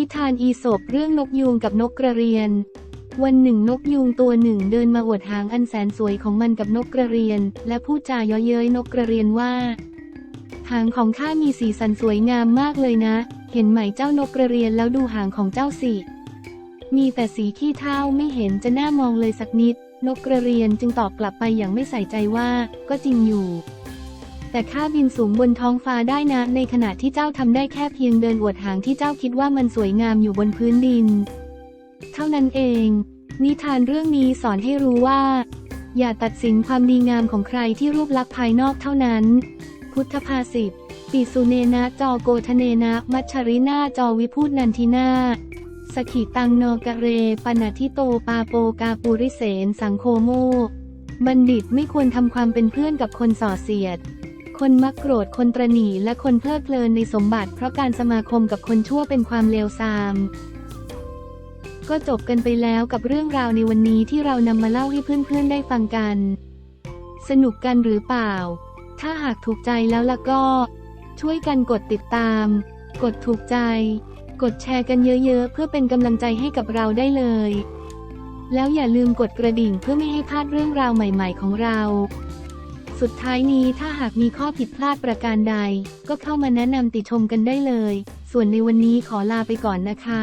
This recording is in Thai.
ิทานอีสบเรื่องนกยูงกับนกกระเรียน วันหนึ่งนกยูงตัวหนึ่งเดินมาอวดหางอันแสนสวยของมันกับนกกระเรียน และพูดจาเย้อเย้ยนกกระเรียนว่า หางของข้ามีสีสันสวยงามมากเลยนะ เห็นไหมเจ้านกกระเรียนแล้วดูหางของเจ้าสิมีแต่สีขี้เท่าไม่เห็นจะน่ามองเลยสักนิด นกกระเรียนจึงตอบกลับไปอย่างไม่ใส่ใจว่า ก็จริงอยู่ แต่ข้าบินสูงบนท้องฟ้าได้นะ ในขณะที่เจ้าทำได้แค่เพียงเดินอวดหางที่เจ้าคิดว่ามันสวยงามอยู่บนพื้นดิน เท่านั้นเอง นิทานเรื่องนี้สอนให้รู้ว่า อย่าตัดสินความดีงามของใครที่รูปลักษณ์ภายนอกเท่านั้น พุทธภาษิตปิสุเนนะจอโกทเนนะมัชชรินาจอวิพูดนันทินาสขิตังโนกะเรปนาทิโตปาโปกาปูริเสนสังโคโม บัณฑิตไม่ควรทำความเป็นเพื่อนกับคนส่อเสียด คนมักโกรธคนตรณีและคนเพลิดเพลินในสมบัติ เพราะการสมาคมกับคนชั่วเป็นความเลวทรามก็จบกันไปแล้วกับเรื่องราวในวันนี้ที่เรานำมาเล่าให้เพื่อนๆได้ฟังกัน สนุกกันหรือเปล่า ถ้าหากถูกใจแล้วล่ะก็ ช่วยกันกดติดตาม กดถูกใจ กดแชร์กันเยอะๆ เพื่อเป็นกำลังใจให้กับเราได้เลย แล้วอย่าลืมกดกระดิ่งเพื่อไม่ให้พลาดเรื่องราวใหม่ๆของเรา สุดท้ายนี้ถ้าหากมีข้อผิดพลาดประการใด ก็เข้ามาแนะนำติชมกันได้เลย ส่วนในวันนี้ขอลาไปก่อนนะคะ